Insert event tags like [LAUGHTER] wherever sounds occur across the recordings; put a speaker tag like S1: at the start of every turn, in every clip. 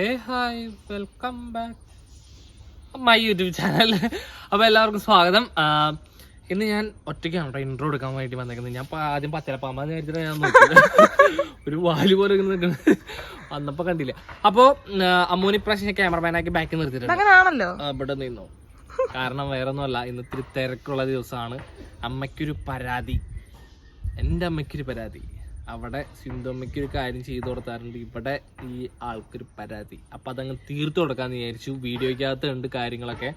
S1: Hey hi welcome back. My YouTube channel. അപ്പോൾ എല്ലാവർക്കും സ്വാഗതം. ഇന്ന് ഞാൻ ഒറ്റയ്ക്കാണ് കേട്ടോ ഇൻട്രോ എടുക്കാൻ വേണ്ടി വന്നേക്കുന്നത്. ഞാൻ ആദ്യം പച്ചലപ്പാമ്പ വിചാരിച്ചിട്ട് ഞാൻ നോക്കിയത്. ഒരു വാൽ പോലെ നിൽക്കുന്നത് വന്നപ്പോൾ കണ്ടില്ല. അപ്പോൾ അമ്മൂന് ഇപ്രാവശ്യം ക്യാമറമാനാക്കി ബാക്കിൽ നിർത്തിയിട്ടുണ്ട്. ഇവിടെ നിന്നു. കാരണം വേറെ ഒന്നുമല്ല ഇന്ന് ഇത്തിരി തിരക്കുള്ള ദിവസമാണ്. അമ്മയ്ക്കൊരു പരാതി. എന്റെ അമ്മയ്ക്കൊരു പരാതി. അവിടെ സിന്ധുമ്മയ്ക്ക് ഒരു കാര്യം ചെയ്തു കൊടുത്താറുണ്ട് ഇവിടെ ഈ ആൾക്കൊരു പരാതി. അപ്പൊ അതങ്ങ് തീർത്തു കൊടുക്കാന്ന് വിചാരിച്ചു. വീഡിയോയ്ക്കകത്ത് ഉണ്ട് കാര്യങ്ങളൊക്കെ.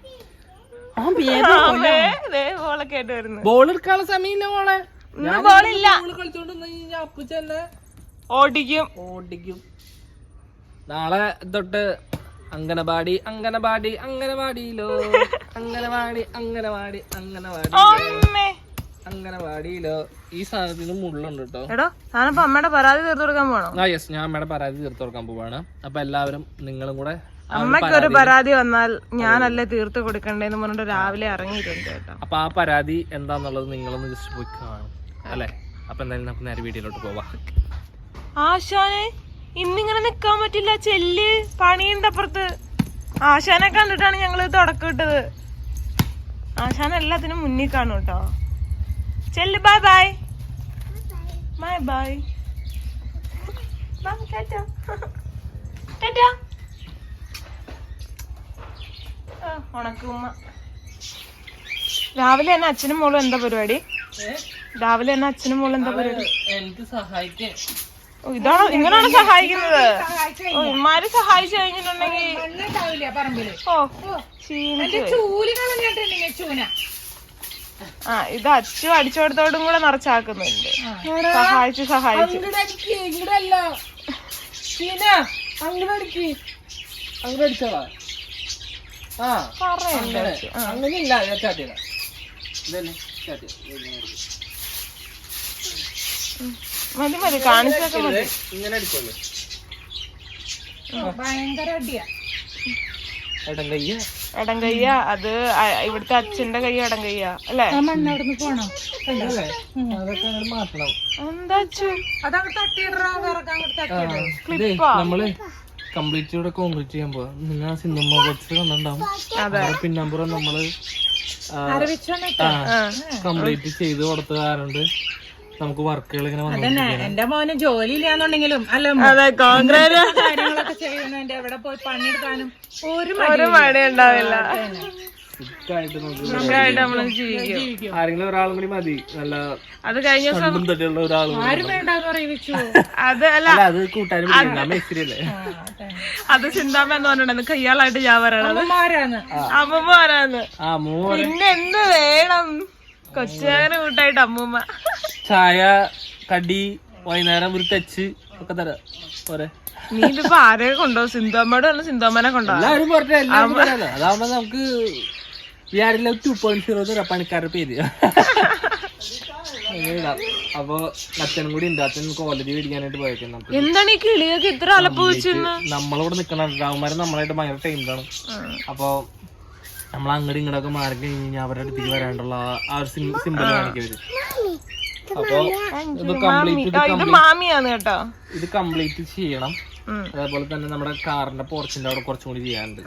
S1: ബോൾ എടുക്കാനുള്ള സമയമില്ല മോളെ.
S2: ബോളില്ല. ഓടിക്കും.
S1: ഓടിക്കും. നാളെ തൊട്ട് അങ്കനവാടി അങ്കനവാടി അങ്കനവാടിയിലോ [LAUGHS] അങ്കനവാടി അങ്കനവാടി അങ്കനവാടി
S2: അമ്മേ
S1: അങ്കനവാടിയിലോ ഈ സാധനത്തിന് മുള്ളുണ്ട് കേട്ടോ.
S2: എടോ ഞാനിപ്പോ അമ്മയുടെ പരാതി തീർത്തു കൊടുക്കാൻ പോണോ
S1: ആ യെസ് ഞാൻ അമ്മയുടെ പരാതി തീർത്തു കൊടുക്കാൻ പോവാണ്. അപ്പൊ എല്ലാവരും നിങ്ങളും കൂടെ
S2: അമ്മയ്ക്ക് ഒരു
S1: പരാതി-
S2: പരാതി വന്നാൽ ഞാനല്ലേ തീർത്ത് കൊടുക്കണ്ടേന്ന് പറഞ്ഞിട്ട് രാവിലെ ഇറങ്ങിയിട്ടുണ്ട് കേട്ടോ.
S1: അപ്പൊ ആ പരാതി എന്താന്നുള്ളത് നിങ്ങളൊന്ന് ജസ്റ്റ് പോയി കാണും അല്ലേ? അപ്പൊ എന്തായാലും നമുക്ക് നേരെ വീട്ടിലോട്ട് പോവാം.
S2: ആശാനെ ഇന്നിങ്ങനെ നിക്കാൻ പറ്റില്ല ചെല്ല് പണിയുണ്ട് അപ്പുറത്ത്. ആശാനെ കണ്ടിട്ടാണ് ഞങ്ങൾ തുടക്കം ഇട്ടത്. ആശാൻ എല്ലാത്തിനും മുന്നിൽ കാണും കേട്ടോ. ചെല്ല് ബൈ ബൈ ബൈ ബൈ ഉണക്കുമ്മ രാവിലെ തന്നെ അച്ഛനും മോളും എന്താ പരിപാടി? രാവിലെ തന്നെ അച്ഛനും മോളും എന്താ പരിപാടി?
S1: എനിക്ക്
S2: ഇതാണോ? ഇങ്ങനാണ് സഹായിക്കുന്നത്? ഓ ഇമാര് സഹായിച്ചു കഴിഞ്ഞിട്ടുണ്ടെങ്കിൽ ഓ പോയി. ആ ഇത് അച്ചു അടിച്ചോടത്തോടും കൂടെ നിറച്ചാക്കുന്നുണ്ട്. സഹായിച്ചു സഹായിച്ചു. മതി മതി കാണിച്ചൊക്കെ മതി.
S1: ഇങ്ങനെ ഭയങ്കര ഏട്ടൻ കയ്യ
S2: ഇടം കയ്യ. അത് ഇവിടുത്തെ അച്ഛന്റെ കൈ ഇടം കയ്യ. അല്ലേ?
S1: അതൊക്കെ അങ്ങട് മാറ്റണം.
S2: എന്താ
S1: നമ്മൾ കംപ്ലീറ്റ് ഇവിടെ കോൺക്രീറ്റ് ചെയ്യാൻ പോവാ. നിങ്ങൾ ആ സിനിമ കുറച്ച് കണ്ടിട്ടുണ്ടാവും. പിന്നമ്പുറം നമ്മൾ കംപ്ലീറ്റ് ചെയ്ത് കൊടുത്ത കാരണം നമുക്ക് വർക്കുകൾ ഇങ്ങനെ
S3: എന്റെ മോന് ജോലി ഇല്ലാന്നുണ്ടെങ്കിലും അല്ല
S2: കോൺഗ്രസ്
S3: ചെയ്യുന്നുണ്ട് എവിടെ പോയി പണിയെടുക്കാനും ഒരു
S2: ഒരു മടി ഉണ്ടാവില്ല
S1: സുഖമായിട്ട് നമുക്ക്
S2: സുഖമായിട്ട് നമ്മൾ ജീവിക്കും.
S1: ആരെങ്കിലും ഒരാളും കൂടി മതി. നല്ല
S2: അത് കഴിഞ്ഞ ദിവസം
S1: കണ്ടും തട്ടിയുള്ള ഒരാളും കൂടി
S3: ആരും വേണ്ടെന്ന് അറിയിച്ചു
S2: അത് അല്ല.
S1: അല്ല അത് കൂട്ടാനും മേസ്തിരിയല്ലേ
S2: അത് ചിന്താമ എന്ന് പറഞ്ഞിട്ടുണ്ടെന്ന് കയ്യാളായിട്ട് ഞാൻ പറയണത്.
S3: അമ്മമാരാന്ന്.
S2: അമ്മമ്മ പറയാന്ന്
S1: ആ മോനെ
S2: പിന്നെ എന്ത് വേണം? കൊച്ചുകാരന് കൂട്ടായിട്ട് അമ്മൂമ്മ.
S1: ചായ കടി വൈകുന്നേരം ഒരു തെച്ച് ഒക്കെ തരാം. പോരെ.
S2: നീ ഇതിപ്പോ ആരെയൊക്കെ കൊണ്ടോ? സിന്ധുമ്മയോട് പറഞ്ഞ സിന്ധുമ്മനെ കൊണ്ടോ?
S1: എല്ലാവരും പറഞ്ഞ എല്ലാവരും പറയാലോ അതാവുമ്പോ നമുക്ക് ടു പോയിന്റ് സീറോ തരാം പണിക്കാരുടെ പേര്. അപ്പൊ അച്ഛനും കൂടി ഉണ്ട്. അച്ഛൻ മേടിക്കാനായിട്ട് പോയേക്കും
S2: എന്താണ് ഈ കിളിയൊക്കെ ഇത്ര അലപ്പ്
S1: നമ്മളിവിടെ നിക്കണ രാവുമാരും നമ്മളായിട്ട് ഭയങ്കര ടൈമിലാണ് അപ്പൊ നമ്മൾ അങ്ങോട്ടും ഇങ്ങോട്ടൊക്കെ മാറി കഴിഞ്ഞ് അവരുടെ അടുത്തേക്ക് വരാണ്ടുള്ള ആ- ഒരു സിമ്പിൾ കാണിക്കവര് അപ്പൊ ഇത് കംപ്ലീറ്റ് ഇത് കംപ്ലീറ്റ് ചെയ്യണം. അതേപോലെ തന്നെ നമ്മുടെ കാറിന്റെ പോർച്ചിന്റെ അവിടെ കുറച്ചും കൂടി ചെയ്യാനുണ്ട്.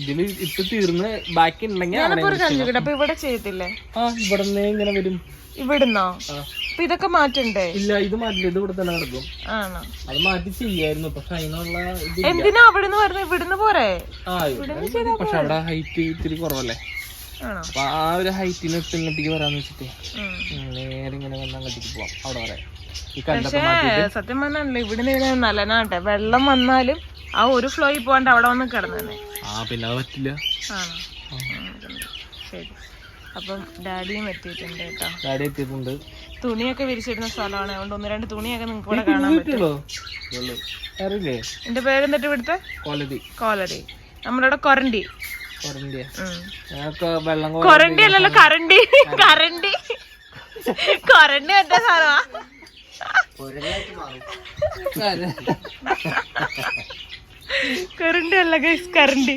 S1: ഇതിൽ ഇട്ട് തീർന്ന് ബാക്കി ഉണ്ടെങ്കിൽ
S2: അപ്പൊ ഇവിടെ ചെയ്തില്ലേ
S1: ആ ഇവിടെ ഇങ്ങനെ വരും.
S2: ഇവിടുന്നോ. അപ്പൊ ഇതൊക്കെ മാറ്റണ്ടേ?
S1: ഇല്ല ഇത് മാറ്റില്ല. ഇത് ഇവിടെ തന്നെ നടക്കും.
S2: ആണോ?
S1: അത് മാറ്റി ചെയ്യായിരുന്നു. പക്ഷെ അതിനുള്ള
S2: എന്തിനാ അവിടുന്ന് വരുന്നത് ഇവിടുന്ന് പോരെ?
S1: പക്ഷെ അവിടെ ഹൈറ്റ് ഇത്തിരി കുറവല്ലേ? അപ്പൊ ആ ഒരു ഹൈറ്റിന് ഇങ്ങോട്ടേക്ക് വരാന്ന് വെച്ചിട്ട് നേരെ ഇങ്ങനെ വന്ന് അങ്ങോട്ടേക്ക് പോവാം. അവിടെ വരെ.
S2: പക്ഷേ സത്യം പറഞ്ഞാലേ ഇവിടുന്ന് ഇവിടെ നല്ലനാട്ടെ വെള്ളം വന്നാലും ആ ഒരു ഫ്ലോയിൽ പോകാണ്ട് അവിടെ വന്ന് കിടന്നേ
S1: ആ പിന്നെ അത് പറ്റില്ല.
S2: ആണോ ശരി. അപ്പം ഡാഡിയും എത്തിയിട്ടുണ്ട് കേട്ടോ.
S1: ഡാഡി എത്തിയിട്ടുണ്ട്.
S2: തുണിയൊക്കെ വിരിച്ചിടുന്ന സ്ഥലമാണ്. അതുകൊണ്ട് ഒന്ന് രണ്ട് തുണിയൊക്കെ നിങ്ങൾക്ക് ഇവിടെ കാണാൻ പറ്റും.
S1: കിട്ടിയല്ലോ അറിയില്ലേ?
S2: എന്റെ പേരെന്നിട്ട് ഇവിടുത്തെ?
S1: ക്വാളിറ്റി
S2: കോലടി. നമ്മുടെ ഇവിടെ കൊരണ്ടി കൊരണ്ടി അല്ലല്ലോ കരണ്ടി. കരണ്ടി. കൊരണ്ടി മറ്റേ സാധനമാ കരണ്ടി അല്ല ഗൈസ് കരണ്ടി.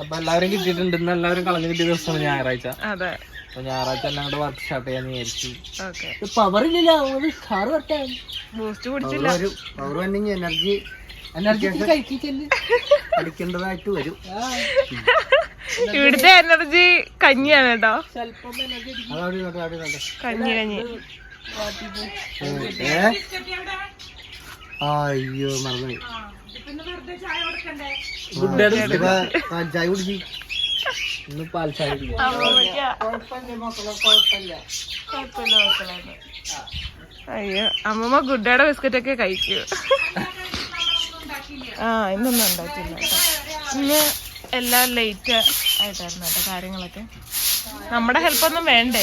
S1: അപ്പൊ എല്ലാവരും കിട്ടിയിട്ടുണ്ട്. ഇന്ന് എല്ലാവരും കളഞ്ഞു കിട്ടിയ ദിവസമാണ് ഞായറാഴ്ച.
S2: അതെ.
S1: അപ്പൊ ഞായറാഴ്ച എല്ലാം കൂടെ വർക്ക് സ്റ്റാർട്ട് ചെയ്യാൻ വിചാരിച്ചു. പവർ ഇല്ലല്ലോ. കാറ് വരട്ടെ
S2: ബൂസ്റ്റ് കുടിച്ചില്ല.
S1: പവർ വന്നെങ്കിൽ എനർജി
S4: അടിക്കേണ്ടതായിട്ട് വരും.
S2: ഇവിടുത്തെ എനർജി കഞ്ഞിയാണ് കേട്ടോ. കഞ്ഞി കഞ്ഞി?
S4: അയ്യോ ചായ കുടിച്ച്
S1: ഇന്ന് പാൽ ചായ
S2: മക്കളെ അയ്യോ അമ്മമ്മ ഗുഡ്ഡയുടെ ബിസ്ക്കറ്റ് ഒക്കെ കഴിക്കൂ. ആ ഇന്നൊന്നും ഉണ്ടാക്കില്ല കേട്ടോ ഇന്ന് എല്ലാം ലേറ്റ് ആയിട്ടായിരുന്നു കേട്ടോ കാര്യങ്ങളൊക്കെ. നമ്മുടെ ഹെൽപ്പ് ഒന്നും വേണ്ടേ?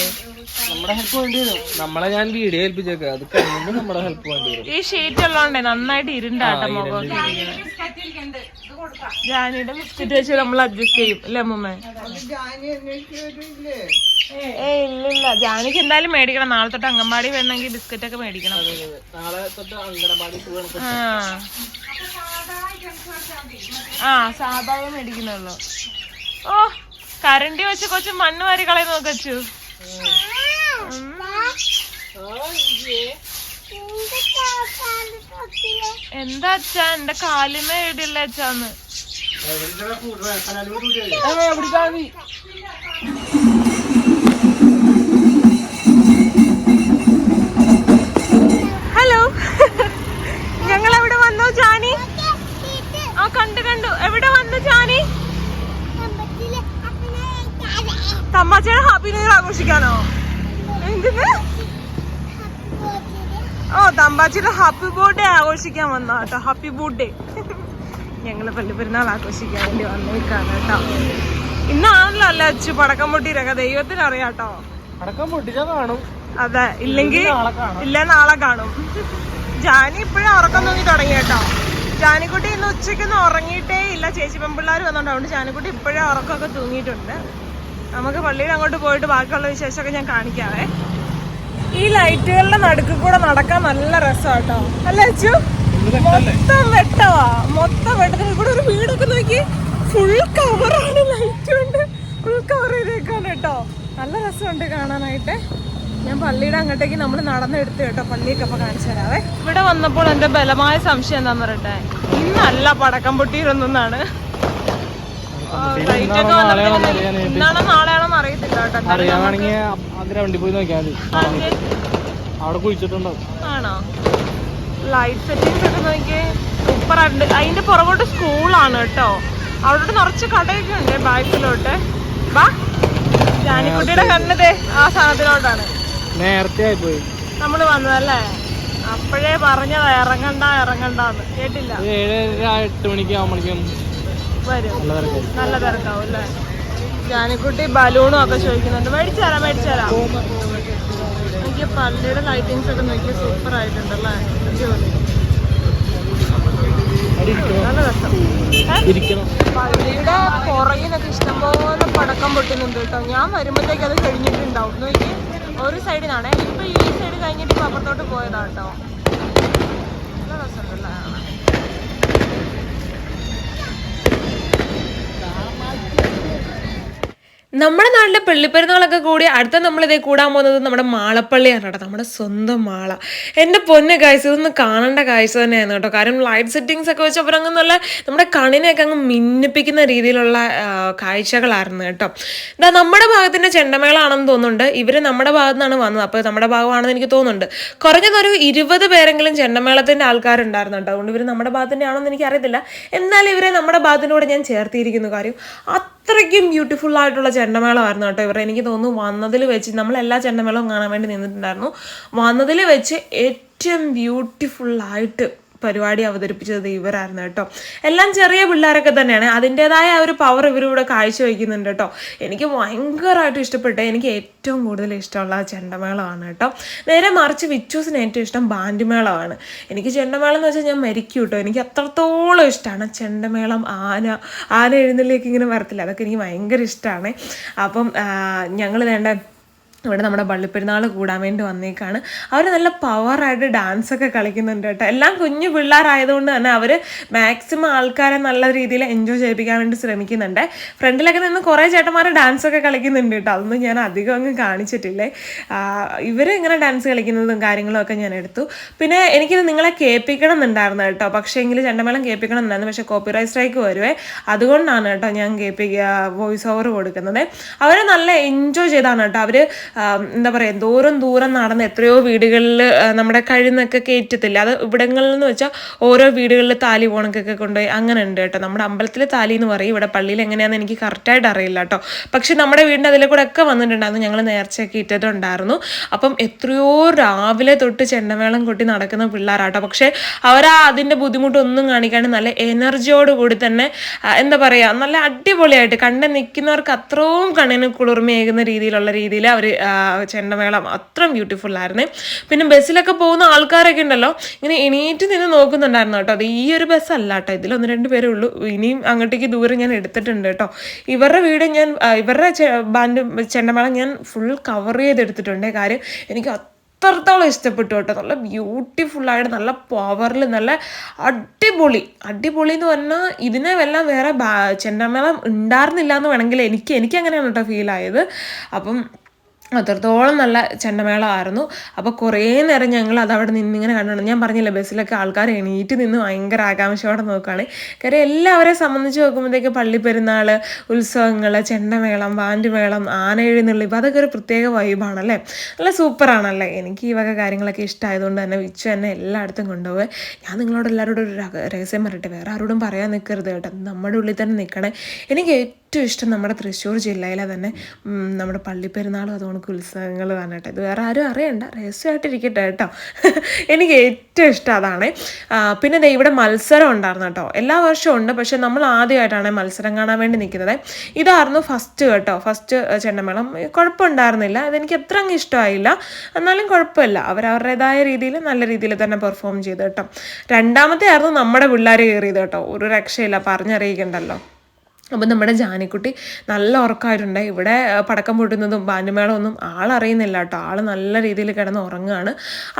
S1: നമ്മുടെ ഹെൽപ്പ് വേണ്ടി വരും നമ്മളെ ഞാൻ വീഡിയോ ഏൽപ്പിച്ചേക്ക. അത് കഴിയുമ്പോ നമ്മുടെ ഹെൽപ്പ് വേണ്ടി വരും
S2: ഈ ഷീറ്റ് ഉള്ളതുകൊണ്ടേ നന്നായിട്ട് ഇരുണ്ടാട്ടോ മുഖം ജാനിയുടെ ബിസ്ക്കറ്റ് വെച്ച് നമ്മൾ അഡ്ജസ്റ്റ് ചെയ്യും അല്ലേ അമ്മമ്മേ? ഏ ഇല്ലില്ല. ജാനിക്ക് എന്തായാലും മേടിക്കണം. നാളെ തൊട്ട് അംഗൻവാടി വേണമെങ്കിൽ ബിസ്ക്കറ്റ് ഒക്കെ മേടിക്കണം. ആ. ആ സാധാരണ മേടിക്കുന്നുള്ളൂ. ഓ കരണ്ടി വെച്ച് കൊച്ചു മണ്ണ് വാരി കളയുന്ന നോക്കച്ചു എന്താ അച്ഛാ? എന്റെ കാലിമേ ഇടില്ല അച്ഛാന്ന്. ഹലോ. ഞങ്ങൾ എവിടെ വന്നു ജാനി? ആ കണ്ടു കണ്ടു. എവിടെ വന്നു ജാനി? തമ്മാച്ചയുടെ ഹാപ്പി ന്യൂ ഇയർ ആഘോഷിക്കാനോ? എന്തിന്? ഓ തമ്പാച്ചിയുടെ ഹാപ്പി ബർത്ത്ഡേ ആഘോഷിക്കാൻ വന്ന കേട്ടോ. Happy birthday. ഞങ്ങൾ പള്ളി പെരുന്നാൾ ആഘോഷിക്കാൻ വേണ്ടി വന്നേക്കാണ് കേട്ടോ. ഇന്നാണല്ലോ അല്ല അച്ചു പടക്കം പൊട്ടിയിരൊക്കെ ദൈവത്തിന് അറിയാട്ടോ
S1: പടക്കം പൊട്ടിച്ചാ കാണും.
S2: അതെ ഇല്ലെങ്കിൽ ഇല്ല നാളെ കാണും. ജാനി ഇപ്പോഴും ഉറക്കം തൂങ്ങി തുടങ്ങി കേട്ടോ. ജാനിക്കുട്ടി ഇന്ന് ഉച്ചയ്ക്കൊന്നും ഉറങ്ങിയിട്ടേ ഇല്ല. ചേച്ചി പെമ്പിള്ളാർ വന്നോണ്ട് അതുകൊണ്ട് ജാനിക്കുട്ടി ഇപ്പോഴും ഉറക്കമൊക്കെ തൂങ്ങിയിട്ടുണ്ട്. നമുക്ക് പള്ളിയിൽ അങ്ങോട്ട് പോയിട്ട് ബാക്കിയുള്ള വിശേഷമൊക്കെ ഞാൻ കാണിക്കാവേ. ഈ ലൈറ്റുകളുടെ നടുക്ക് കൂടെ നടക്കാൻ നല്ല രസമാട്ടോ. അല്ല അച്ചു? മൊത്തം വെട്ടവാ. മൊത്തം വെട്ടത്തിൽ കൂടെ ഒരു വീടൊക്കെ നോക്കി. ഫുൾ കവറാണ് ലൈറ്റ് കൊണ്ട്. ഫുൾ കവർ ചെയ്തേക്കാണ് കേട്ടോ. നല്ല രസമുണ്ട് കാണാനായിട്ട്. ഞാൻ പള്ളിയുടെ അങ്ങോട്ടേക്ക് നമ്മൾ നടന്നെടുത്ത് കേട്ടോ പള്ളിയൊക്കെ അപ്പൊ കാണിച്ചു തരാവേ. ഇവിടെ വന്നപ്പോൾ എന്റെ ബലമായ സംശയം എന്താന്ന് പറയട്ടെ? ഇന്നല്ല പടക്കം പൊട്ടിയിരുന്നാണ് ഇന്നാണോ നാളെയാണോ അറിയത്തില്ല കേട്ടോ.
S1: ആ ഗ്രൗണ്ടിൽ പോയി നോക്കിയാൽ മതി. അവിടെ കുഴിച്ചിട്ടുണ്ടാവും
S2: ആണോ? ലൈറ്റ് സെറ്റിംഗ്സ് ഒക്കെ നോക്കിയേ. സൂപ്പർ ആയിട്ടുണ്ട്. അതിന്റെ പുറകോട്ട് സ്കൂളാണ് കേട്ടോ. അവിടെ നിറച്ച് കടയൊക്കെ ഉണ്ട് ബാക്കിലോട്ട്. വാ. ജാനിക്കുട്ടിയുടെ കണ്ണതേ ആ സാധനത്തിലോട്ടാണ്.
S1: നേരത്തെ ആയിപ്പോയി.
S2: നമ്മൾ വന്നതല്ലേ? അപ്പോഴേ പറഞ്ഞതാ ഇറങ്ങണ്ട ഇറങ്ങണ്ടെന്ന്. കേട്ടില്ല.
S1: ഏഴര എട്ട് മണിക്ക് ആവുമ്പോഴേക്കും
S2: വരും.
S1: നല്ല
S2: തിരക്കാവും അല്ലേ? ജാനിക്കുട്ടി ബലൂണും ഒക്കെ ചോദിക്കുന്നുണ്ട്. മേടിച്ചാരാ മേടിച്ചാരാ എനിക്ക് പള്ളിയുടെ ലൈറ്റിങ്സ് ഒക്കെ നോക്കി സൂപ്പർ ആയിട്ടുണ്ടല്ലേ നല്ല രസം. പള്ളിയുടെ പുറകിനൊക്കെ ഇഷ്ടംപോലെ പടക്കം പൊട്ടുന്നുണ്ട് കേട്ടോ. ഞാൻ വരുമ്പോഴത്തേക്ക് അത് കഴിഞ്ഞിട്ടുണ്ടാവും. നോക്കി ഒരു സൈഡിനാണേ ഇപ്പൊ ഈ സൈഡ് കഴിഞ്ഞിട്ട് ഇപ്പൊ അപ്പുറത്തോട്ട് പോയതാ നമ്മുടെ നാട്ടിലെ പള്ളിപ്പെരുന്നാളൊക്കെ കൂടി അടുത്ത നമ്മളിതേ കൂടാൻ പോകുന്നത് നമ്മുടെ മാളപ്പള്ളിയാണ് കേട്ടോ നമ്മുടെ സ്വന്തം മാള. എന്റെ പൊന്ന് കാഴ്ച ഇതൊന്ന് കാണേണ്ട കാഴ്ച തന്നെയായിരുന്നു കേട്ടോ. കാരണം ലൈറ്റ് സെറ്റിങ്സ് ഒക്കെ വെച്ചപ്പോൾ അവരങ്ങ് നല്ല നമ്മുടെ കണ്ണിനെയൊക്കെ അങ്ങ് മിന്നിപ്പിക്കുന്ന രീതിയിലുള്ള കാഴ്ചകളായിരുന്നു കേട്ടോ. ഇതാ നമ്മുടെ ഭാഗത്തിന്റെ ചെണ്ടമേളാണെന്ന് തോന്നുന്നുണ്ട്. ഇവർ നമ്മുടെ ഭാഗത്തു നിന്നാണ് വന്നത്. അപ്പോൾ നമ്മുടെ ഭാഗമാണെന്ന് എനിക്ക് തോന്നുന്നുണ്ട്. കുറഞ്ഞതൊരു ഇരുപത് പേരെങ്കിലും ചെണ്ടമേളത്തിന്റെ ആൾക്കാരുണ്ടായിരുന്നു കേട്ടോ. അതുകൊണ്ട് ഇവർ നമ്മുടെ ഭാഗത്തിന്റെ എനിക്ക് അറിയത്തില്ല എന്നാലും ഇവരെ നമ്മുടെ ഭാഗത്തിന്റെ കൂടെ ഞാൻ ചേർത്തിയിരിക്കുന്നു. കാര്യം അത്രയ്ക്കും ബ്യൂട്ടിഫുൾ ആയിട്ടുള്ള ചെണ്ടമേളമായിരുന്നു കേട്ടോ ഇവർ എനിക്ക് തോന്നുന്നു വന്നതിൽ വെച്ച് നമ്മൾ എല്ലാ ചെണ്ടമേളവും കാണാൻ വേണ്ടി നിന്നിട്ടുണ്ടായിരുന്നു. വന്നതിൽ വെച്ച് ഏറ്റവും ബ്യൂട്ടിഫുള്ളായിട്ട് പരിപാടി അവതരിപ്പിച്ചത് ഇവരായിരുന്നു കേട്ടോ. എല്ലാം ചെറിയ പിള്ളേരൊക്കെ തന്നെയാണ്. അതിന്റെതായ ഒരു പവർ ഇവരിവിടെ കാഴ്ചവെക്കുന്നുണ്ട് കേട്ടോ. എനിക്ക് ഭയങ്കരമായിട്ട് ഇഷ്ടപ്പെട്ടു എനിക്ക് ഏറ്റവും കൂടുതൽ ഇഷ്ടമുള്ള ചെണ്ടമേളമാണ് കേട്ടോ. നേരെ മറിച്ച് വിച്ചൂസിന് ഏറ്റവും ഇഷ്ടം ബാൻഡുമേളമാണ്. എനിക്ക് ചെണ്ടമേളം എന്ന് വെച്ചാൽ ഞാൻ മരിക്കും കേട്ടോ. എനിക്ക് അത്രത്തോളം ഇഷ്ടമാണ്. ചെണ്ടമേളം ആന ആന എഴുന്നള്ളിയൊക്കെ ഇങ്ങനെ വരത്തില്ല. അതൊക്കെ എനിക്ക് ഭയങ്കര ഇഷ്ടമാണ്. അപ്പം ഞങ്ങൾ വേണ്ട ഇവിടെ നമ്മുടെ പള്ളിപ്പെരുന്നാൾ കൂടാൻ വേണ്ടി വന്നേക്കാണ്. അവർ നല്ല പവറായിട്ട് ഡാൻസ് ഒക്കെ കളിക്കുന്നുണ്ട് കേട്ടോ. എല്ലാം കുഞ്ഞു പിള്ളേരായതുകൊണ്ട് തന്നെ അവർ മാക്സിമം ആൾക്കാരെ നല്ല രീതിയിൽ എൻജോയ് ചെയ്യിപ്പിക്കാൻ വേണ്ടി ശ്രമിക്കുന്നുണ്ട്. ഫ്രണ്ടിലൊക്കെ നിന്ന് കുറേ ചേട്ടന്മാർ ഡാൻസ് ഒക്കെ കളിക്കുന്നുണ്ട് കേട്ടോ. അതൊന്നും ഞാൻ അധികം അങ്ങ് കാണിച്ചിട്ടില്ലേ. ഇവർ ഇങ്ങനെ ഡാൻസ് കളിക്കുന്നതും കാര്യങ്ങളും ഒക്കെ ഞാൻ എടുത്തു. പിന്നെ എനിക്കിത് നിങ്ങളെ കേൾപ്പിക്കണം എന്നുണ്ടായിരുന്നു കേട്ടോ. പക്ഷേ എങ്കിൽ ചെണ്ടമേളം കേൾപ്പിക്കണം എന്നുണ്ടായിരുന്നു പക്ഷേ കോപ്പിറൈറ്റ് സ്ട്രൈക്ക് വരുവേ. അതുകൊണ്ടാണ് കേട്ടോ ഞാൻ കേൾപ്പിക്കുക വോയിസ് ഓവർ കൊടുക്കുന്നത്. അവർ നല്ല എൻജോയ് ചെയ്താണ് കേട്ടോ. അവർ എന്താ പറയുക ദൂരം ദൂരം നടന്ന് എത്രയോ വീടുകളിൽ നമ്മുടെ കഴിന്നൊക്കെ കയറ്റത്തില്ല. അത് ഇവിടങ്ങളിൽ എന്ന് വെച്ചാൽ ഓരോ വീടുകളിൽ താലി പോണക്കൊക്കെ കൊണ്ടുപോയി. അങ്ങനെ ഉണ്ട് കേട്ടോ. നമ്മുടെ അമ്പലത്തിലെ താലി എന്ന് പറയും. ഇവിടെ പള്ളിയിൽ എങ്ങനെയാണെന്ന് എനിക്ക് കറക്റ്റായിട്ട് അറിയില്ല കേട്ടോ. പക്ഷെ നമ്മുടെ വീടിന്റെ അതിലെ കൂടെ ഒക്കെ വന്നിട്ടുണ്ടായിരുന്നു. ഞങ്ങൾ നേർച്ചയൊക്കെ ഇട്ടിട്ടുണ്ടായിരുന്നു. അപ്പം എത്രയോ രാവിലെ തൊട്ട് ചെണ്ടമേളം കൊട്ടി നടക്കുന്ന പിള്ളേരാട്ടോ. പക്ഷേ അവരാ അതിന്റെ ബുദ്ധിമുട്ടൊന്നും കാണിക്കാണ്ട് നല്ല എനർജിയോട് കൂടി തന്നെ എന്താ പറയുക നല്ല അടിപൊളിയായിട്ട് കണ്ട് നിൽക്കുന്നവർക്ക് അത്രയും കണ്ണിന് കുളിർമയേകുന്ന രീതിയിലുള്ള രീതിയിൽ അവർ ചെണ്ടമേളം അത്രയും ബ്യൂട്ടിഫുൾ ആയിരുന്നു. പിന്നെ ബസ്സിലൊക്കെ പോകുന്ന ആൾക്കാരൊക്കെ ഉണ്ടല്ലോ ഇങ്ങനെ എണീറ്റ് നിന്ന് നോക്കുന്നുണ്ടായിരുന്നു കേട്ടോ. അത് ഈ ഒരു ബസ് അല്ല കേട്ടോ ഇതിൽ ഒന്ന് രണ്ട് പേരേ ഉള്ളൂ. ഇനിയും അങ്ങോട്ടേക്ക് ദൂരം ഞാൻ എടുത്തിട്ടുണ്ട് കേട്ടോ. ഇവരുടെ വീട് ഞാൻ ഇവരുടെ ബാൻഡ് ചെണ്ടമേളം ഞാൻ ഫുൾ കവർ ചെയ്തെടുത്തിട്ടുണ്ട്. കാര്യം എനിക്ക് അത്രത്തോളം ഇഷ്ടപ്പെട്ടു കേട്ടോ. നല്ല ബ്യൂട്ടിഫുള്ളായിട്ട് നല്ല പവറിൽ നല്ല അടിപൊളി. അടിപൊളി എന്ന് പറഞ്ഞാൽ ഇതിനെ വേറെ ചെണ്ടമേളം ഉണ്ടായിരുന്നില്ല എന്ന് വേണമെങ്കിൽ എനിക്ക് എനിക്ക് അങ്ങനെയാണ് കേട്ടോ ഫീൽ ആയത്. അപ്പം അത്രത്തോളം നല്ല ചെണ്ടമേളമായിരുന്നു. അപ്പോൾ കുറേ നേരം ഞങ്ങൾ അത് അവിടെ നിന്ന് ഇങ്ങനെ കണ്ടു ഞാൻ പറഞ്ഞില്ല ബസ്സിലൊക്കെ ആൾക്കാർ എണീറ്റ് നിന്ന് ഭയങ്കര ആകാംക്ഷയോടെ നോക്കുകയാണ് കാര്യം എല്ലാവരെ സംബന്ധിച്ച് നോക്കുമ്പോഴത്തേക്ക് പള്ളിപ്പെരുന്നാൾ ഉത്സവങ്ങൾ ചെണ്ടമേളം വാൻഡുമേളം ആന എഴുന്നള്ളിപ്പ് അതൊക്കെ ഒരു പ്രത്യേക വൈബാണല്ലേ? നല്ല സൂപ്പറാണല്ലേ? എനിക്ക് ഈ വക കാര്യങ്ങളൊക്കെ ഇഷ്ടമായതുകൊണ്ട് തന്നെ വിച്ചു എന്നെ എല്ലായിടത്തും കൊണ്ടുപോയി ഞാൻ നിങ്ങളോട് എല്ലാവരോടും ഒരു രഹസ്യം പറയട്ടെ വേറെ ആരോടും പറയാൻ നിൽക്കരുത് കേട്ടോ. നമ്മുടെ ഉള്ളിൽ തന്നെ നിൽക്കണേ. എനിക്ക് ഏറ്റവും ഇഷ്ടം നമ്മുടെ തൃശ്ശൂർ ജില്ലയിലെ തന്നെ നമ്മുടെ പള്ളിപ്പെരുന്നാളും അതുകൊണ്ട് ഉത്സവങ്ങൾ കേട്ടോ ഇത് വേറെ ആരും അറിയണ്ട രഹസ്യമായിട്ടിരിക്കട്ടെ കേട്ടോ. എനിക്ക് ഏറ്റവും ഇഷ്ടം അതാണ്. പിന്നെ ഇവിടെ മത്സരം ഉണ്ടായിരുന്നു കേട്ടോ. എല്ലാ വർഷവും ഉണ്ട് പക്ഷെ നമ്മൾ ആദ്യമായിട്ടാണ് മത്സരം കാണാൻ വേണ്ടി നിൽക്കുന്നത്. ഇതായിരുന്നു ഫസ്റ്റ് കേട്ടോ. ഫസ്റ്റ് ചെണ്ടമേളം. കുഴപ്പമുണ്ടായിരുന്നില്ല. അതെനിക്ക് അത്ര അങ്ങ് ഇഷ്ടമായില്ല. എന്നാലും കുഴപ്പമില്ല. അവരവരുടേതായ രീതിയിൽ നല്ല രീതിയിൽ തന്നെ പെർഫോം ചെയ്ത് കേട്ടോ. രണ്ടാമത്തെ ആയിരുന്നു നമ്മുടെ പിള്ളേർ കയറിയത് കേട്ടോ. ഒരു രക്ഷയില്ല. പറഞ്ഞറിയിക്കണ്ടല്ലോ. അപ്പം നമ്മുടെ ജാനിക്കുട്ടി നല്ല ഉറക്കമായിട്ടുണ്ട്. ഇവിടെ പടക്കം പൊട്ടുന്നതും ബാൻഡുമേളം ഒന്നും ആളറിയുന്നില്ല കേട്ടോ. ആൾ നല്ല രീതിയിൽ കിടന്ന് ഉറങ്ങുകയാണ്.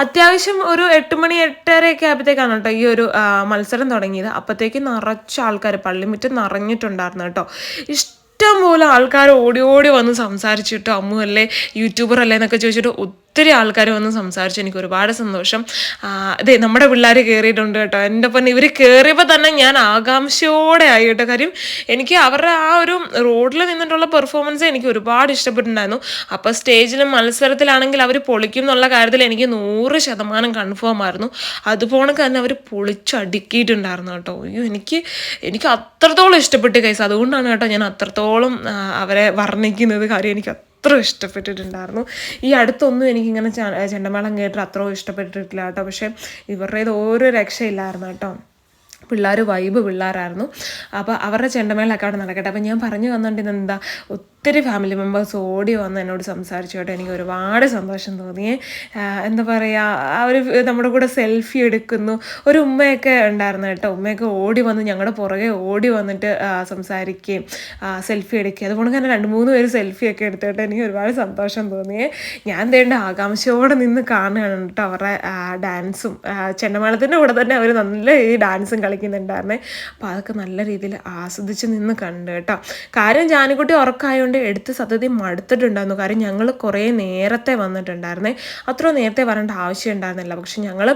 S2: അത്യാവശ്യം ഒരു എട്ട് മണി എട്ടരയൊക്കെ ആയപ്പോഴത്തേക്കാണ് കേട്ടോ ഈ ഒരു മത്സരം തുടങ്ങിയത്. അപ്പോഴത്തേക്ക് നിറച്ച ആൾക്കാർ പള്ളിമുറ്റം നിറഞ്ഞിട്ടുണ്ടായിരുന്നു കേട്ടോ. ഇഷ്ടം പോലെ ആൾക്കാർ ഓടി ഓടി വന്ന് സംസാരിച്ചിട്ട് അമ്മു അല്ലേ യൂട്യൂബർ അല്ലേ എന്നൊക്കെ ചോദിച്ചിട്ട് ഒത്തിരി ആൾക്കാർ വന്ന് സംസാരിച്ചു. എനിക്ക് ഒരുപാട് സന്തോഷം. അതെ നമ്മുടെ പിള്ളേർ കയറിയിട്ടുണ്ട് കേട്ടോ. എന്റെ ഒപ്പം ഇവർ കയറിയപ്പോൾ തന്നെ ഞാൻ ആകാംക്ഷയോടെ ആയി കേട്ടോ. കാര്യം എനിക്ക് അവരുടെ ആ ഒരു റോഡിൽ നിന്നിട്ടുള്ള പെർഫോമൻസ് എനിക്ക് ഒരുപാട് ഇഷ്ടപ്പെട്ടിട്ടുണ്ടായിരുന്നു. അപ്പോൾ സ്റ്റേജിലും മത്സരത്തിലാണെങ്കിൽ അവർ പൊളിക്കും എന്നുള്ള കാര്യത്തിൽ എനിക്ക് നൂറ് ശതമാനം കൺഫേം ആയിരുന്നു. അതുപോലെ തന്നെ അവർ പൊളിച്ചടുക്കിയിട്ടുണ്ടായിരുന്നു കേട്ടോ. അയ്യോ എനിക്ക് എനിക്ക് അത്രത്തോളം ഇഷ്ടപ്പെട്ടു കൈസ് അതുകൊണ്ടാണ് കേട്ടോ ഞാൻ അത്രത്തോളം ആ, അവരെ വർണിക്കുന്നത് കാര്യം എനിക്ക് അത്ര ഇഷ്ടപ്പെട്ടിട്ടുണ്ടായിരുന്നു. ഈ അടുത്തൊന്നും എനിക്കിങ്ങനെ ചെണ്ടമേളം കേട്ടിട്ട് അത്ര ഇഷ്ടപ്പെട്ടിട്ടില്ല കേട്ടോ. പക്ഷേ ഇവരുടേത് ഓരോ രക്ഷയില്ലായിരുന്നു കേട്ടോ. പിള്ളേർ വൈബ് പിള്ളേരായിരുന്നു. അപ്പോൾ അവരുടെ ചെണ്ടമേളൊക്കെ അവിടെ നടക്കട്ടെ. അപ്പോൾ ഞാൻ പറഞ്ഞു വന്നിട്ട് എന്താ ഒത്തിരി ഫാമിലി മെമ്പേഴ്സ് ഓടി വന്ന് എന്നോട് സംസാരിച്ചു കേട്ടോ. എനിക്ക് ഒരുപാട് സന്തോഷം തോന്നി. എന്താ പറയുക അവർ നമ്മുടെ കൂടെ സെൽഫി എടുക്കുന്നു. ഒരു ഉമ്മയൊക്കെ ഉണ്ടായിരുന്നു കേട്ടോ. ഉമ്മയൊക്കെ ഓടി വന്ന് ഞങ്ങളുടെ പുറകെ ഓടി വന്നിട്ട് സംസാരിക്കുകയും സെൽഫി എടുക്കുകയും. അതുകൊണ്ട് തന്നെ രണ്ട് മൂന്ന് പേര് സെൽഫി ഒക്കെ എടുത്തു കേട്ടോ എനിക്ക് ഒരുപാട് സന്തോഷം തോന്നി. ഞാൻ തേണ്ട ആകാംക്ഷയോടെ നിന്ന് കാണുകയാണ് കേട്ടോ അവരുടെ ഡാൻസും ചെണ്ടമേളത്തിന്റെ കൂടെ തന്നെ അവർ നല്ല ഈ ഡാൻസും കളിക്കുന്നുണ്ടായിരുന്നേ. അപ്പോൾ അതൊക്കെ നല്ല രീതിയിൽ ആസ്വദിച്ച് നിന്ന് കണ്ടു കേട്ടോ. കാര്യം ജാനിക്കുട്ടി ഉറക്കമായതുകൊണ്ട് എടുത്ത് സത്യത്തിൽ മടുത്തിട്ടുണ്ടായിരുന്നു. കാര്യം ഞങ്ങൾ കുറേ നേരത്തെ വന്നിട്ടുണ്ടായിരുന്നേ. അത്ര നേരത്തെ വരേണ്ട ആവശ്യം ഉണ്ടായിരുന്നില്ല. പക്ഷെ ഞങ്ങൾ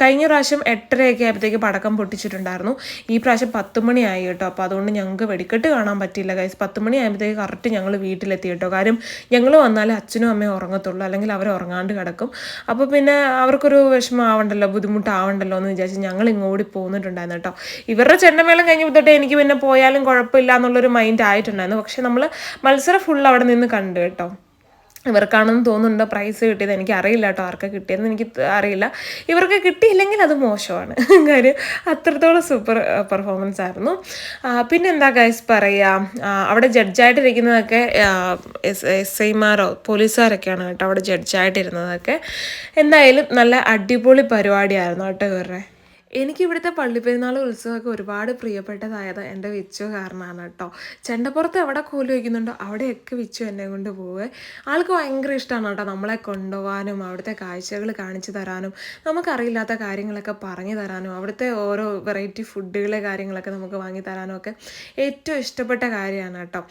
S2: കഴിഞ്ഞ പ്രാവശ്യം എട്ടരയൊക്കെ ആയപ്പോഴത്തേക്ക് പടക്കം പൊട്ടിച്ചിട്ടുണ്ടായിരുന്നു. ഈ പ്രാവശ്യം പത്ത് മണിയായി കേട്ടോ. അപ്പോൾ അതുകൊണ്ട് ഞങ്ങൾക്ക് വെടിക്കെട്ട് കാണാൻ പറ്റിയില്ല കൈസ് പത്ത് മണി ആയപ്പോഴത്തേക്ക് കറക്റ്റ് ഞങ്ങൾ വീട്ടിലെത്തി കേട്ടോ. കാര്യം ഞങ്ങൾ വന്നാൽ അച്ഛനും അമ്മയും ഉറങ്ങത്തുള്ളൂ. അല്ലെങ്കിൽ അവർ ഉറങ്ങാണ്ട് കിടക്കും. അപ്പോൾ പിന്നെ അവർക്കൊരു വിഷമം ആവണ്ടല്ലോ ബുദ്ധിമുട്ടാവണ്ടല്ലോ എന്ന് വിചാരിച്ച് ഞങ്ങൾ ഇങ്ങോട്ട് പോന്നിട്ടുണ്ടായിരുന്നു കേട്ടോ. ഇവരുടെ ചെണ്ടമേളം കഴിഞ്ഞപ്പോൾ വിട്ടിട്ട് എനിക്ക് പിന്നെ പോയാലും കുഴപ്പമില്ല എന്നുള്ളൊരു മൈൻഡ് ആയിട്ടുണ്ടായിരുന്നു. പക്ഷെ നമ്മൾ മത്സരം ഫുൾ അവിടെ നിന്ന് കണ്ടു കേട്ടോ. ഇവർക്കാണെന്ന് തോന്നുന്നുണ്ടോ പ്രൈസ് കിട്ടിയത്? എനിക്ക് അറിയില്ല കേട്ടോ ആർക്കാണ് കിട്ടിയതെന്ന് എനിക്ക് അറിയില്ല. ഇവർക്ക് കിട്ടിയില്ലെങ്കിൽ അത് മോശമാണ്. [LAUGHS] കാര്യം അത്രത്തോളം സൂപ്പർ പെർഫോമൻസ് ആയിരുന്നു. പിന്നെ എന്താ ഗൈസ് പറയുക അവിടെ ജഡ്ജായിട്ടിരിക്കുന്നതൊക്കെ എസ് എസ് ഐമാരോ പോലീസുകാരൊക്കെയാണ് കേട്ടോ അവിടെ ജഡ്ജായിട്ടിരുന്നതൊക്കെ എന്തായാലും നല്ല അടിപൊളി പരിപാടിയായിരുന്നു കേട്ടോ ഇവരുടെ. എനിക്ക് ഇവിടുത്തെ പള്ളിപ്പെരുന്നാൾ ഉത്സവമൊക്കെ ഒരുപാട് പ്രിയപ്പെട്ടതായത് എന്റെ വിച്ചു കാരണമാണ് കേട്ടോ. ചെണ്ടപ്പുറത്ത് എവിടെ കോലു വയ്ക്കുന്നുണ്ടോ അവിടെയൊക്കെ വിച്ചു എന്നെ കൊണ്ട് പോവേ. ആൾക്ക് ഭയങ്കര ഇഷ്ടമാണ് കേട്ടോ നമ്മളെ കൊണ്ടുപോകാനും അവിടുത്തെ കാഴ്ചകൾ കാണിച്ചു തരാനും നമുക്കറിയില്ലാത്ത കാര്യങ്ങളൊക്കെ പറഞ്ഞു തരാനും അവിടുത്തെ ഓരോ വെറൈറ്റി ഫുഡുകളെ കാര്യങ്ങളൊക്കെ നമുക്ക് വാങ്ങി തരാനും ഒക്കെ ഏറ്റവും ഇഷ്ടപ്പെട്ട കാര്യമാണ് കേട്ടോ.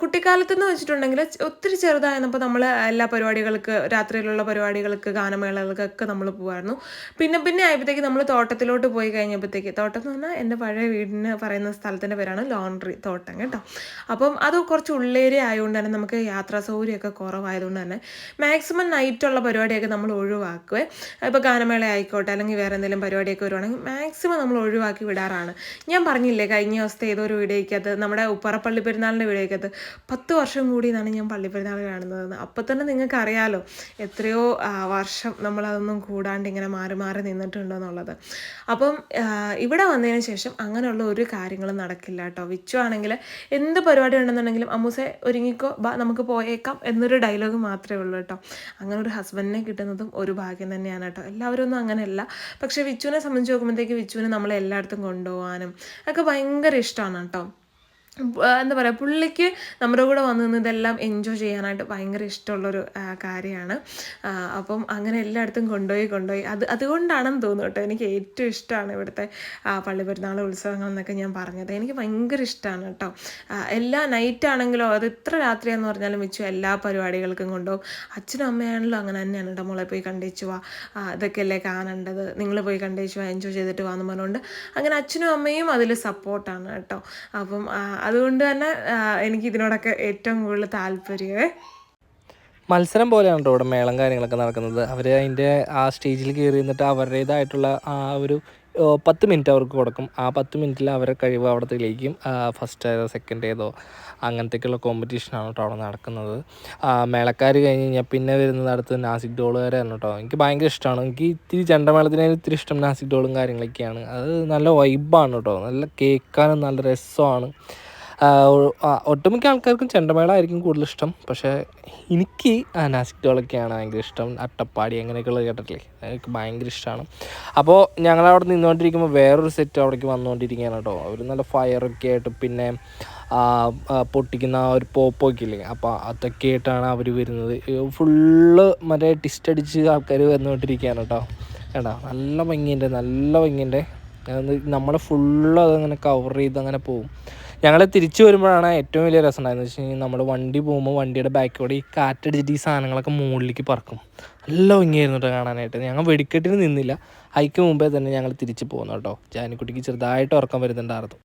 S2: കുട്ടിക്കാലത്തെന്ന് വെച്ചിട്ടുണ്ടെങ്കിൽ ഒത്തിരി ചെറുതായിരുന്നപ്പോൾ നമ്മൾ എല്ലാ പരിപാടികൾക്ക് രാത്രിയിലുള്ള പരിപാടികൾക്ക് ഗാനമേളകൾക്കൊക്കെ നമ്മൾ പോകുമായിരുന്നു പിന്നെ പിന്നെ ആയപ്പോഴത്തേക്ക് നമ്മൾ തോട്ടത്തിലോട്ട് പോയി കഴിഞ്ഞപ്പോഴത്തേക്ക് തോട്ടം എന്ന് പറഞ്ഞാൽ എന്റെ പഴയ വീടിന് പറയുന്ന സ്ഥലത്തിന്റെ പേരാണ് ലോണ്ടറി തോട്ടം കേട്ടോ. അപ്പം അത് കുറച്ച് ഉള്ളേരിയ ആയതുകൊണ്ട് തന്നെ നമുക്ക് യാത്രാ സൗകര്യമൊക്കെ കുറവായതുകൊണ്ട് തന്നെ മാക്സിമം നൈറ്റുള്ള പരിപാടിയൊക്കെ നമ്മൾ ഒഴിവാക്കുവേ. ഇപ്പോൾ ഗാനമേള ആയിക്കോട്ടെ അല്ലെങ്കിൽ വേറെ എന്തെങ്കിലും പരിപാടിയൊക്കെ വരുവാണെങ്കിൽ മാക്സിമം നമ്മൾ ഒഴിവാക്കി വിടാറാണ്. ഞാൻ പറഞ്ഞില്ലേ കഴിഞ്ഞ ദിവസത്തെ ഏതോ ഒരു വീഡിയോയ്ക്കകത്ത് നമ്മുടെ ഉപ്പറ പള്ളി പെരുന്നാളിന്റെ വീഡിയോയ്ക്കകത്ത് പത്ത് വർഷം കൂടി എന്നാണ് ഞാൻ പള്ളി പെരുന്നാൾ കാണുന്നത്. അപ്പം തന്നെ നിങ്ങൾക്ക് അറിയാലോ എത്രയോ വർഷം നമ്മളതൊന്നും കൂടാണ്ട് ഇങ്ങനെ മാറി മാറി നിന്നിട്ടുണ്ടോ എന്നുള്ളത് അപ്പം ഇവിടെ വന്നതിന് ശേഷം അങ്ങനെയുള്ള ഒരു കാര്യങ്ങളും നടക്കില്ല കേട്ടോ. വിച്ചു ആണെങ്കിൽ എന്ത് പരിപാടി ഉണ്ടെന്നുണ്ടെങ്കിലും അമ്മൂസെ ഒരുങ്ങിക്കോ ബാ നമുക്ക് പോയേക്കാം എന്നൊരു ഡയലോഗ് മാത്രമേ ഉള്ളൂ കേട്ടോ. അങ്ങനെ ഒരു ഹസ്ബൻഡിനെ കിട്ടുന്നതും ഒരു ഭാഗ്യം തന്നെയാണ് കേട്ടോ. എല്ലാവരും ഒന്നും അങ്ങനെയല്ല. പക്ഷേ വിച്ചുവിനെ സംബന്ധിച്ച് നോക്കുമ്പോഴത്തേക്ക് വിച്ചുവിനെ നമ്മളെ എല്ലായിടത്തും കൊണ്ടുപോകാനും ഒക്കെ ഭയങ്കര ഇഷ്ടമാണ് കേട്ടോ. എന്താ പറയുക പുള്ളിക്ക് നമ്മുടെ കൂടെ വന്നു നിന്ന് ഇതെല്ലാം എൻജോയ് ചെയ്യാനായിട്ട് ഭയങ്കര ഇഷ്ടമുള്ളൊരു കാര്യമാണ്. അപ്പം അങ്ങനെ എല്ലായിടത്തും കൊണ്ടുപോയി കൊണ്ടുപോയി. അത് അതുകൊണ്ടാണെന്ന് തോന്നുന്നു കേട്ടോ. എനിക്ക് ഏറ്റവും ഇഷ്ടമാണ് ഇവിടുത്തെ പള്ളി പെരുന്നാൾ ഉത്സവങ്ങൾ എന്നൊക്കെ ഞാൻ പറഞ്ഞത്. എനിക്ക് ഭയങ്കര ഇഷ്ടമാണ് കേട്ടോ. എല്ലാ നൈറ്റ് ആണെങ്കിലും അത് എത്ര രാത്രിയാന്ന് പറഞ്ഞാലും വെച്ചു എല്ലാ പരിപാടികൾക്കും കൊണ്ടുപോകും. അച്ഛനും അമ്മയാണല്ലോ അങ്ങനെ തന്നെയാണ് കേട്ടോ. മോളെ പോയി കണ്ടേച്ചു വാ. ഇതൊക്കെയല്ലേ കാണേണ്ടത്? നിങ്ങൾ പോയി കണ്ടേച്ചു വാ എൻജോയ് ചെയ്തിട്ട് വാന്ന് പറഞ്ഞുകൊണ്ട് അങ്ങനെ അച്ഛനും അമ്മയും അതിൽ സപ്പോർട്ടാണ് കേട്ടോ. അപ്പം അതുകൊണ്ട് തന്നെ എനിക്ക് ഇതിനോടൊക്കെ ഏറ്റവും കൂടുതൽ താല്പര്യമേ.
S1: മത്സരം പോലെയാണ് ഇവിടെ മേളം കാര്യങ്ങളൊക്കെ നടക്കുന്നത്. അവർ അതിന്റെ ആ സ്റ്റേജിൽ കയറി നിന്നിട്ട് അവരുടേതായിട്ടുള്ള ആ ഒരു പത്ത് മിനിറ്റ് അവർക്ക് കൊടുക്കും. ആ പത്ത് മിനിറ്റിൽ അവരെ കഴിവ് അവിടെ തെളിയിക്കും ഫസ്റ്റ് ഏതോ സെക്കൻഡ് ഏതോ അങ്ങനത്തേക്കുള്ള കോമ്പറ്റീഷനാണ് കേട്ടോ അവിടെ നടക്കുന്നത്. മേളക്കാർ കഴിഞ്ഞ് കഴിഞ്ഞാൽ പിന്നെ വരുന്നത് അടുത്ത് നാസിക് ഡോളുകാരാണ് കേട്ടോ. എനിക്ക് ഭയങ്കര ഇഷ്ടമാണ്. എനിക്ക് ഇത്തിരി ചെണ്ടമേളത്തിനേലും ഇത്തിരി ഇഷ്ടം നാസിക് ഡോളും കാര്യങ്ങളൊക്കെയാണ്. അത് നല്ല വൈബാണ് കേട്ടോ. നല്ല കേൾക്കാനും നല്ല രസമാണ്. ഒട്ടുമിക്ക ആൾക്കാർക്കും ചെണ്ടമേള ആയിരിക്കും കൂടുതൽ ഇഷ്ടം പക്ഷേ എനിക്ക് നാസിക്കുകളൊക്കെയാണ് ഭയങ്കര ഇഷ്ടം. അട്ടപ്പാടി അങ്ങനെയൊക്കെയുള്ളത് കേട്ടിട്ടില്ലേ? എനിക്ക് ഭയങ്കര ഇഷ്ടമാണ്. അപ്പോൾ ഞങ്ങൾ അവിടെ നിന്നുകൊണ്ടിരിക്കുമ്പോൾ വേറൊരു സെറ്റ് അവിടേക്ക് വന്നുകൊണ്ടിരിക്കുകയാണ് കേട്ടോ. അവർ നല്ല ഫയറൊക്കെ ആയിട്ട് പിന്നെ പൊട്ടിക്കുന്ന ഒരു പോപ്പൊക്കെ ഇല്ലേ? അപ്പോൾ അതൊക്കെ ആയിട്ടാണ് അവർ വരുന്നത്. ഫുള്ള് മറ്റേ ടിസ്റ്റ് അടിച്ച് ആൾക്കാർ വന്നുകൊണ്ടിരിക്കുകയാണ് കേട്ടോ. കേട്ടോ നല്ല ഭംഗിയുണ്ട് നല്ല ഭംഗിയുണ്ട്. നമ്മൾ ഫുള്ള് അതങ്ങനെ കവർ ചെയ്ത് അങ്ങനെ പോകും ഞങ്ങൾ തിരിച്ചു വരുമ്പോഴാണ് ഏറ്റവും വലിയ രസം ഉണ്ടായെന്ന് വെച്ച് കഴിഞ്ഞാൽ നമ്മൾ വണ്ടി പോകുമ്പോൾ വണ്ടിയുടെ ബാക്കിലൂടെ ഈ കാറ്റടിച്ചിട്ട് ഈ സാധനങ്ങളൊക്കെ മുകളിലേക്ക് പറക്കും. നല്ല ഭംഗിയായിരുന്നു കേട്ടോ കാണാനായിട്ട്. ഞങ്ങൾ വെടിക്കെട്ടിന് നിന്നില്ല. ഹൈക്ക് മുമ്പേ തന്നെ ഞങ്ങൾ തിരിച്ച് പോകുന്നു കേട്ടോ ജാനിക്കുട്ടിക്ക് ചെറുതായിട്ട് ഉറക്കം വരുന്നുണ്ടായിരുന്നു.